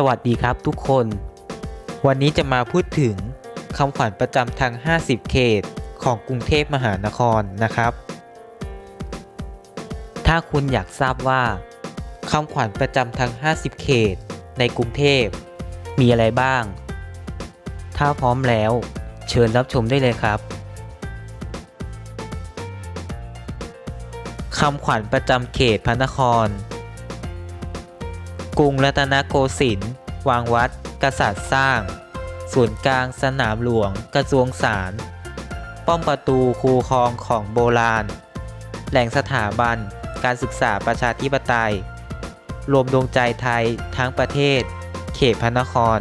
สวัสดีครับทุกคน วันนี้จะมาพูดถึงคำขวัญประจำทาง 50 เขตของกรุงเทพมหานครนะครับ ถ้าคุณอยากทราบว่าคำขวัญประจำทาง 50 เขตในกรุงเทพ มีอะไรบ้าง ถ้าพร้อมแล้ว เชิญรับชมได้เลยครับคำขวัญประจำเขตพระนคร กรุงรัตนโกสินทร์วางวัด กษัตริย์สร้าง ศูนย์กลางสนามหลวง กระทรวงสาร ป้อมประตูคูคลองของโบราณ แหล่งสถาบัน การศึกษาประชาธิปไตย รวมดวงใจไทยทั้งประเทศ เขตพระนคร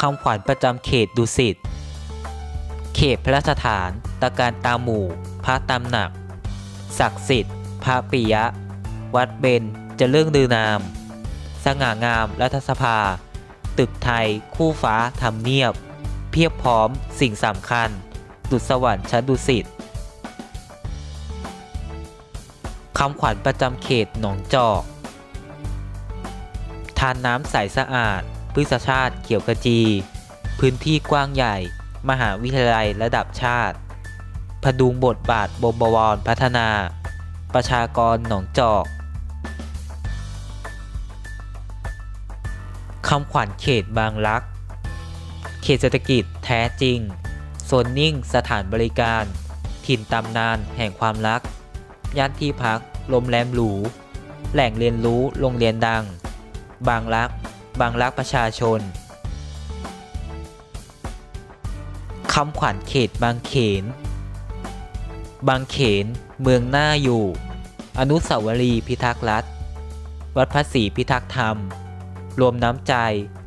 คำขวัญประจำเขตดุสิต เขตพระราชฐาน ตะการตาหมู่ พระตำหนัก ศักดิ์สิทธิ์ พระปิยะ วัดเบญ จะเรื่องดือนาม สง่างามรัฐสภา ตึกไทย คู่ฟ้าทำเนียบ เพียบพร้อมสิ่งสำคัญ ดุจสวรรค์ชั้นดุสิตคำขวัญประจำเขตหนองจอก ทานน้ำใสสะอาดพฤกษชาติเขียวกระจี พื้นที่กว้างใหญ่ มหาวิทยาลัยระดับชาติ พดุงบทบาทบมบวรพัฒนา ประชากรหนองจอก คำขวัญเขตบางรัก เขตเศรษฐกิจแท้จริง โซนนิ่ง สถานบริการ ถิ่นตำนานแห่งความรัก ย่านที่พักโรงแรมหรู แหล่งเรียนรู้ โรงเรียนดัง บางรัก บางรักประชาชน คำขวัญเขตบางเขน บางเขน เมืองหน่าอยู่ อนุสาวรีย์พิทักษ์รัฐ วัดพระศรีพิทักษ์ธรรม รวมน้ำใจ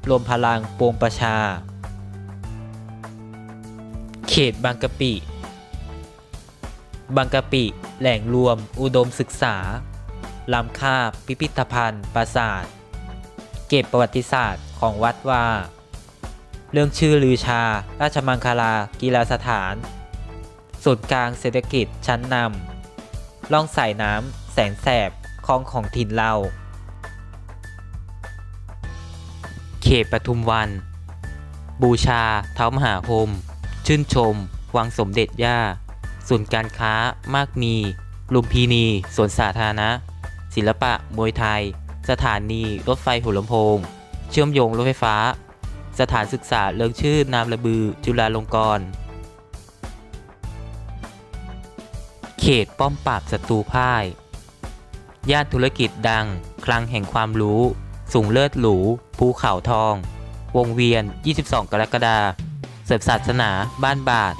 รวมพลังปวงประชา เขตบางกะปิ บางกะปิ แหล่งรวม อุดมศึกษาลำค่าพิพิธภัณฑ์ ปราสาท เก็บประวัติศาสตร์ของวัดว่า เรื่องชื่อลือชา ราชมังคลา กีฬาสถานศูนย์กลางเศรษฐกิจชั้นนำล่องสายน้ำ แสนแสบคลองของถิ่นเรา เขตปทุมวัน บูชา เท้ามหาพรมชื่นชม วังสมเด็จย่าศูนการค้ามากมี ลุมพินีสวนสาธารณะ ศิลปะ มวยไทย สถานีรถไฟหัวลำโพง เชื่อมโยงรถไฟฟ้า สถานศึกษาเลิงชื่อนามระบือ จุฬาลงกรณ์ เขตป้อมปราบศัตรูพ่าย ย่านธุรกิจดัง คลังแห่งความรู้ สูงเลิศหรู ภูเขาทอง วงเวียน 22 กรกฎาคมเสริมศาสนา บ้านบาท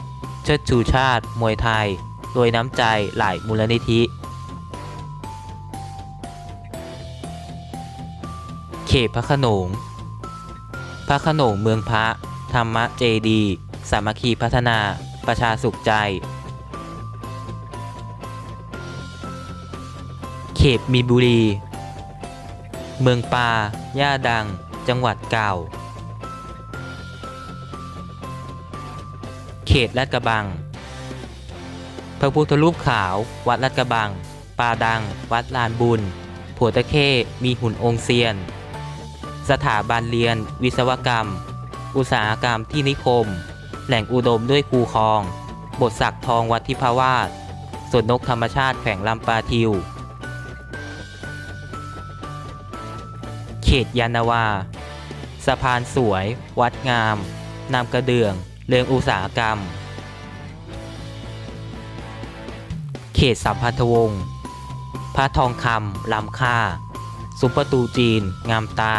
เชิดชูชาติ มวยไทยโดยน้ำใจหลายมูลนิธิ เขตพระขนง พระขนงเมืองพระ ธรรมเจดี สามัคคีพัฒนา ประชาสุขใจ เขตมีบุรี เมืองปาย่าดัง จังหวัดเก่า เขตลาดกระบัง พระพุทธรูปขาว วัดลาดกระบัง ปาดัง วัดลานบุญผัวตะเข้ มีหุ่นองค์เซียน สถาบันเรียน วิศวกรรม อุตสาหกรรมที่นิคม แหล่งอุดมด้วยคูคลอง บทศักดิ์ทองวัดทิพาวาสสวนนกธรรมชาติแขวงลำปาทิว เขตยานาวา สะพานสวย วัดงามนามกระเดื่อง เรืองอุตสาหกรรม เขตสัมพันธวงศ์ พระทองคำล้ำค่าซุ้มประตูจีน งามตา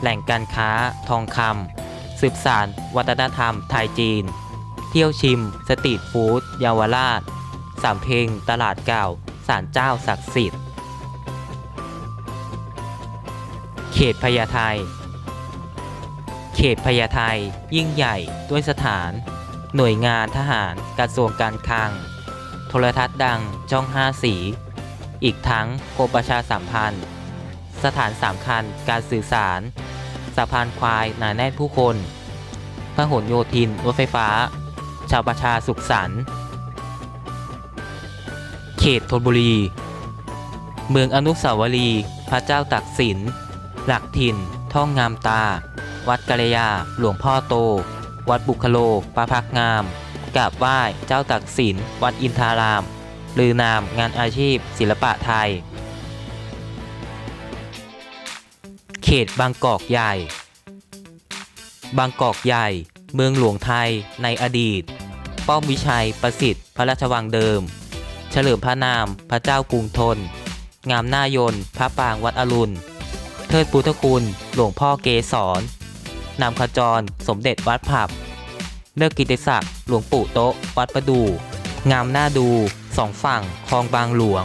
แหล่งการค้า ทองคำสืบสานวัฒนธรรมไทยจีน เที่ยวชิม สตรีทฟู้ดเยาวราช สามเพลงตลาดเก่าศาลเจ้าศักดิ์สิทธิ์ เขตพญาไท เขตพญาไทยิ่งใหญ่ด้วยสถาน หน่วยงานทหารกระทรวงการคลัง โทรทัศน์ดังช่องห้าสี อีกทั้งกรมประชาสัมพันธ์ สถานสำคัญการสื่อสาร สะพานควายหนาแน่นผู้คนพหลโยธินรถไฟฟ้า ชาวประชาสุขสันต์เขตธนบุรี เมืองอนุสาวรีย์พระเจ้าตากสิน หลักถิ่น ท่องงามตา วัดกะระยา หลวงพ่อโต วัดบุคโลประพักงามกราบไหว้เจ้าตักสิน วัดอินทาราม ลือนามงานอาชีพ ศิลปะไทย เขตบางกอกใหญ่ บางกอกใหญ่ เมืองหลวงไทยในอดีต ป้อมวิชัยประสิทธิ์พระราชวังเดิม เฉลิมพระนามพระเจ้ากรุงทน งามหน้ายนพระปางวัดอรุณ เทิดพุทธคุณ หลวงพ่อเกศร นำขจร สมเด็จวัดผับ เลิกกิติศักดิ์หลวงปู่โต๊ะ วัดประดู งามหน้าดูสองฝั่งคลองบางหลวง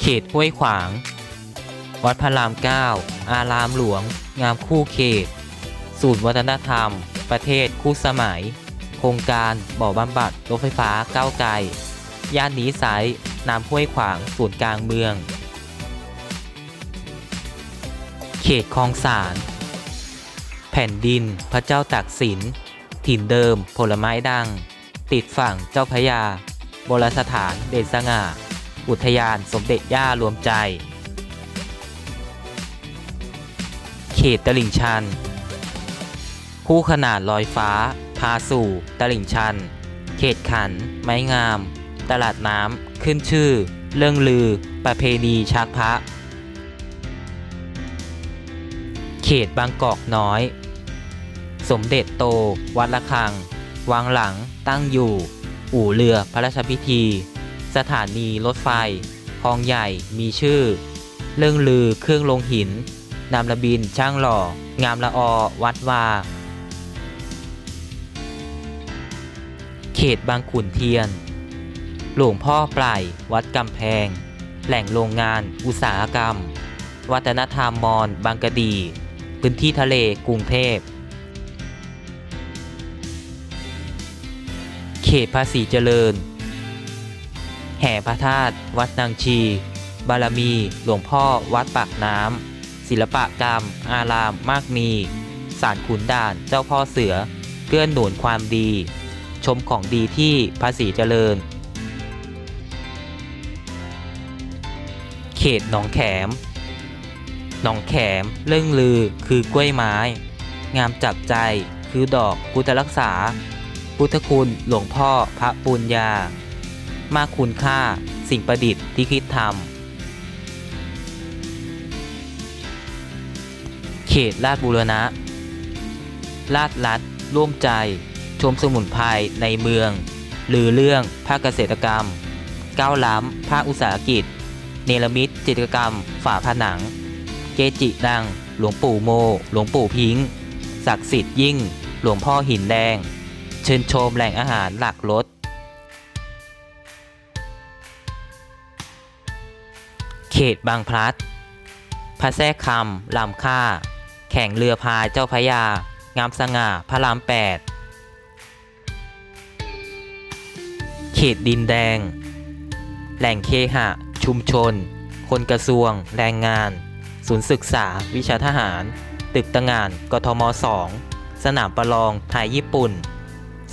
เขตห้วยขวาง วัดพระรามเก้าอารามหลวง งามคู่เขต ศูนย์วัฒนธรรม ประเทศคู่สมัย โครงการบ่อบำบัดรถไฟฟ้าก้าวไกล ย่านนี้สายน้ำห้วยขวางศูนย์กลางเมือง เขตคลองสาร แผ่นดิน พระเจ้าตากสิน ถิ่นเดิม ผลไม้ดัง ติดฝั่งเจ้าพยาโบราณสถานเด่นสง่า อุทยานสมเด็จย่ารวมใจ เขตตลิ่งชัน คู่ขนาดลอยฟ้า พาสู่ ตลิ่งชัน เขตขัน ไม้งาม ตลาดน้ำขึ้นชื่อ เรื่องลือ ประเพณีชักพระ ขตบางกอกน้อย สมเด็จโต วัดละคังวังหลัง ตั้งอยู่ อู่เรือพระราชพิธี สถานีรถไฟคลองใหญ่มีชื่อ เรื่องลือเครื่องลงหิน นามระบินช่างหล่อ งามละออ วัดวา เขตบางขุนเทียน หลวงพ่อปลายวัดกำแพง แหล่งโรงงานอุตสาหกรรม วัฒนธรรมมอญบางกะดี พื้นที่ทะเลกรุงเทพ เขตภาษีเจริญ แห่พระธาตุวัดนางชี บารมี หลวงพ่อวัดปากน้ำ ศิลปกรรม อารามมากมีสารขุนด่านเจ้าพ่อเสือ เกื้อนหนุนความดี ชมของดีที่ภาษีเจริญ เขตหนองแขม หนองแขมเรื่องลือ คือกล้วยไม้ งามจับใจ คือดอกพุทธรักษา พุทธคุณหลวงพ่อพระปุญญา มาคุณค่า สิ่งประดิษฐ์ที่คิดทำเขตลาดบุรณะ ลาดลัด ร่วมใจ ชมสมุนไพรในเมือง หรือเรื่องภาคเกษตรกรรม ก้าวล้ำภาคอุตสาหกิจ เนรมิตจิตรกรรม ฝาผนัง เกจิดัง หลวงปู่โม หลวงปู่พิงศักดิ์สิทธิ์ยิ่ง หลวงพ่อหินแดง เชิญชมแหล่งอาหารหลักรสเขตบางพลัดพระแทรกคำลำค่า แข่งเรือพายเจ้าพระยา งามสง่าพระรามแปดเขตดินแดง แหล่งเคหะ ชุมชน คนกระทรวง แรงงาน ศูนย์ศึกษา วิชาทหาร ตึกตงาน กทม 2 สนามประลองไทยญี่ปุ่น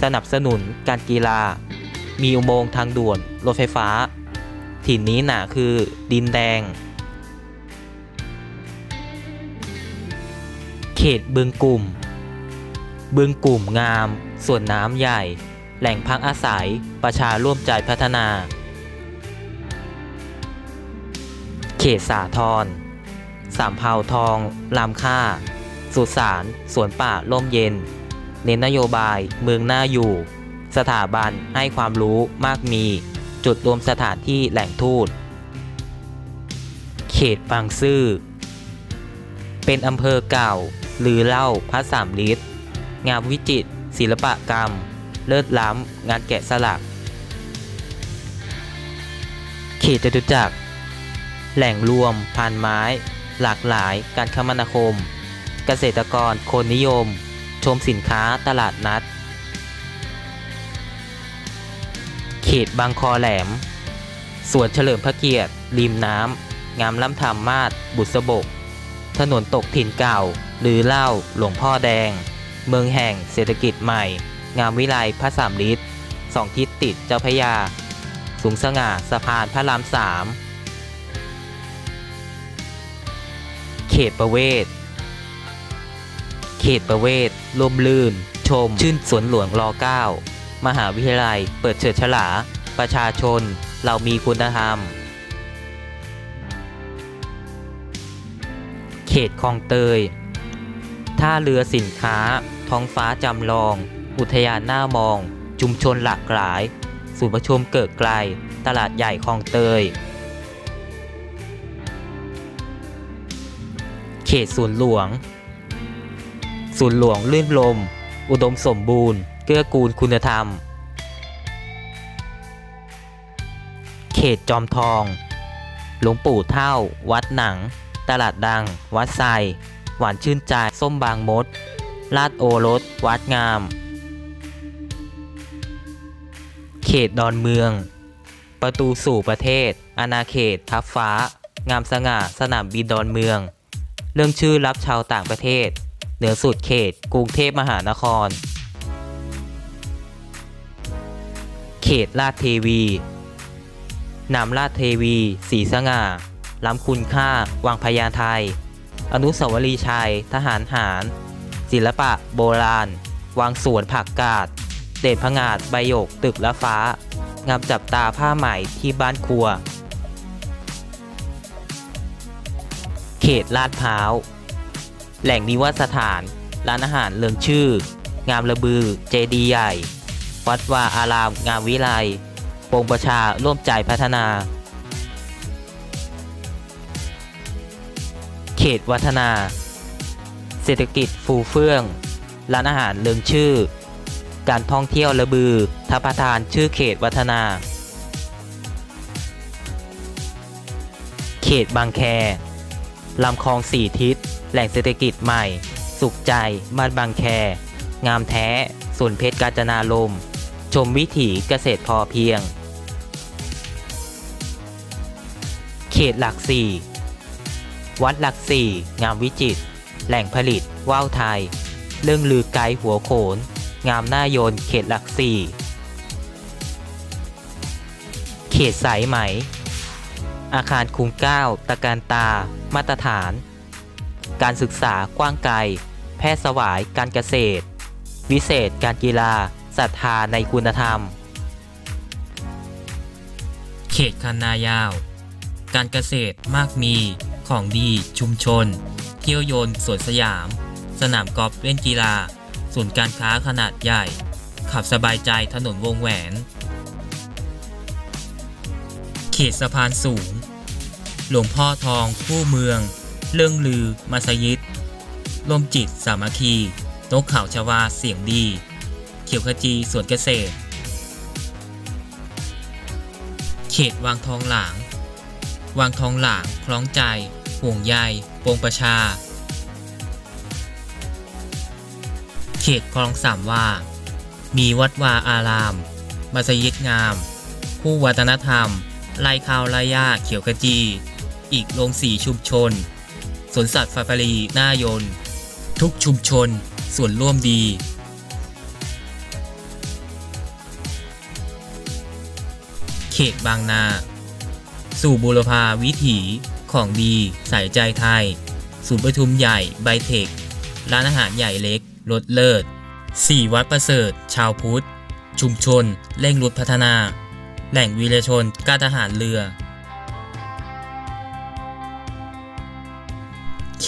สนับสนุนการกีฬา มีอุโมงค์ทางด่วน รถไฟฟ้า ถิ่นนี้หนาคือดินแดง เขตบึงกลุ่ม บึงกลุ่มงาม ส่วนน้ำใหญ่ แหล่งพักอาศัย ประชาร่วมใจพัฒนา เขตสาทร สามเภาทองลามค่า สุสาน สวนป่าร่มเย็น เน้นนโยบาย เมืองหน่าอยู่ สถาบันให้ความรู้มากมี จุดรวมสถานที่แหล่งทูต เขตบางซื่อ เป็นอำเภอเก่า หรือเล่าพระสามลิตงามวิจิตรศิลปกรรม เลิศล้ำ งานแกะสลัก เขตจตุจักรแหล่งรวมพันไม้ หลากหลาย การคมนาคม เกษตรกรคนนิยม ชมสินค้าตลาดนัด เขตบางคอแหลม สวนเฉลิมพระเกียรติ ริมน้ำ งามล้ำธรรมมาศบุษบก ถนนตกถิ่นเก่า หรือเล่าหลวงพ่อแดง เมืองแห่งเศรษฐกิจใหม่ งามวิไลพระสามฤทธิ์สองทิศติดเจ้าพยา สูงสง่าสะพานพระรามสาม เขตประเวศ เขตประเวศลมลื่น ชม ชื่นสวนหลวงร9มหาวิทยาลัย เปิดเฉิดฉลา ประชาชน เรามีคุณธรรม เขตคลองเตย ท่าเรือสินค้า ท้องฟ้าจำลอง อุทยานหน้ามอง ชุมชนหลากหลาย ศูนย์ประชุมเกิดไกล ตลาดใหญ่คลองเตย เขตศูนย์หลวงศูนย์หลวงลื่นลม อุดมสมบูรณ์ เกื้อกูลคุณธรรม เขตจอมทอง หลวงปู่เท่า วัดหนัง ตลาดดัง วัดไซหวานชื่นใจ ส้มบางมด ลาดโอรส วัดงาม เขตดอนเมือง ประตูสู่ประเทศ อาณาเขตทับฟ้า งามสง่า สนามบินดอนเมือง เรื่องชื่อรับชาวต่างประเทศ เหนือสุดเขต กรุงเทพมหานคร เขตลาดเทวีนามราชเทวีสีสง่าล้ำคุณค่า วังพญาไทย อนุสาวรีย์ชัย ทหารหาร ศิลปะโบราณ วังสวนผักกาด เด่นพงาดใบหยกตึกละฟ้างามจับตาผ้าไหมที่บ้านครัว ขตลาดพร้าว แหล่งนิวัสถาน ร้านอาหารเลืองชื่อ งามระบือ เจดีย์ใหญ่ วัดวาอาราม งามวิไลปงประชาร่วมใจพัฒนา เขตวัฒนา เศรษฐกิจฟูเฟื่อง ร้านอาหารเลืองชื่อ การท่องเที่ยวระบือทัพประทานชื่อเขตวัฒนา เขตบางแค ลำคลองสี่ทิศ แหล่งเศรษฐกิจใหม่ สุขใจ บ้านบางแค งามแท้ สวนเพชรกาญจนาลม ชมวิถีเกษตรพอเพียง เขตหลักสี่ วัดหลักสี่ งามวิจิต แหล่งผลิต ว่าวไทย เรื่องลือไกลหัวโขน งามหน้าโยน เขตหลักสี่ เขตสายไหม อาคารคุมก้าตะการตา มาตรฐาน การศึกษากว้างไกล แพทย์สวายการเกษตร วิเศษการกีฬาศรัทธาในคุณธรรม เขตคันนายาว การเกษตรมากมีของดีชุมชน เที่ยวโยนสวนสยาม สนามกอล์ฟเล่นกีฬาศูนย์การค้าขนาดใหญ่ ขับสบายใจถนนวงแหวน เขตสะพานสูง หลวงพ่อทองคู่เมือง เรื่องลือ มัสยิดร่มจิตสามัคคี นกเขาชวาเสียงดี เขียวขจีสวนเกษตร เขตวังทองหลางวังทองหลางคล้องใจ ห่วงใยปวงประชา เขตคลองสามว่า มีวัดวาอาราม มัสยิดงาม ผู้วัฒนธรรมไล่ข้าวไล่ย่าเขียวขจี อีกโรงสีชุมชน สวนสัตว์ฟาฟารีหน้ายน ทุกชุมชน ส่วนร่วมดี เขตบางนา สู่บุรพาวิถีของดี ใส่ใจไทย ศูนย์ประทุมใหญ่ไบเทค ร้านอาหารใหญ่เล็กรถเลิศสี่วัดประเสริฐ ชาวพุทธ ชุมชน เร่งรุดพัฒนา แหล่งวีรชนกล้าทหารเรือ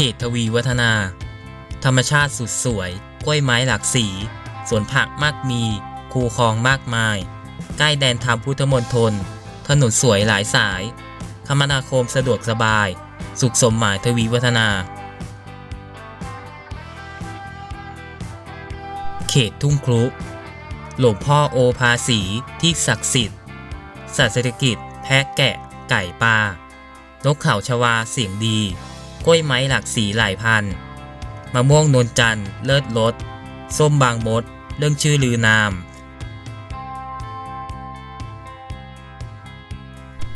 ขตทวีวัฒนา ธรรมชาติสุดสวย กล้วยไม้หลากสี สวนผักมากมี คูคลองมากมาย ใกล้แดนธรรมพุทธมณฑล ถนนสวยหลายสาย คมนาคมสะดวกสบาย สุขสมหมายทวีวัฒนา เขตทุ่งครุ หลวงพ่อโอภาสีที่ศักดิ์สิทธิ์ สัตว์เศรษฐกิจ แพะแกะ ไก่ปลา นกเขาชวาเสียงดี กล้วยไม้หลากสีหลายพันมะม่วงนนจันทร์เลิศรสส้มบางมด เรื่องชื่อลือนาม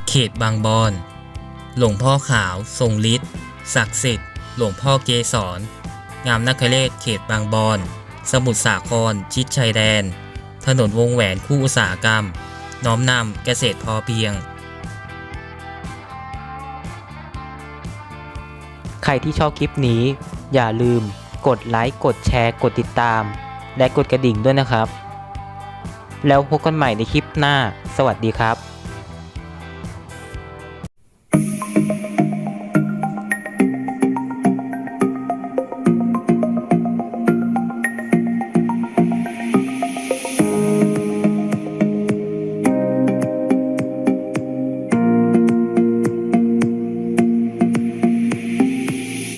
เขตบางบอน หลวงพ่อขาว ทรงฤทธิ์ศักดิ์สิทธิ์ หลวงพ่อเกสรงามนักเลศเขตบางบอน สมุทรสาคร ชิดชายแดน ถนนวงแหวนคู่อุตสาหกรรม น้อมนำเกษตรพอเพียง รที่ชอบคลิปนี้ อย่าลืมกดไลค์กดแชร์กดติดตาม และกดกระดิ่งด้วยนะครับ แล้วพบกันใหม่ในคลิปหน้า สวัสดีครับ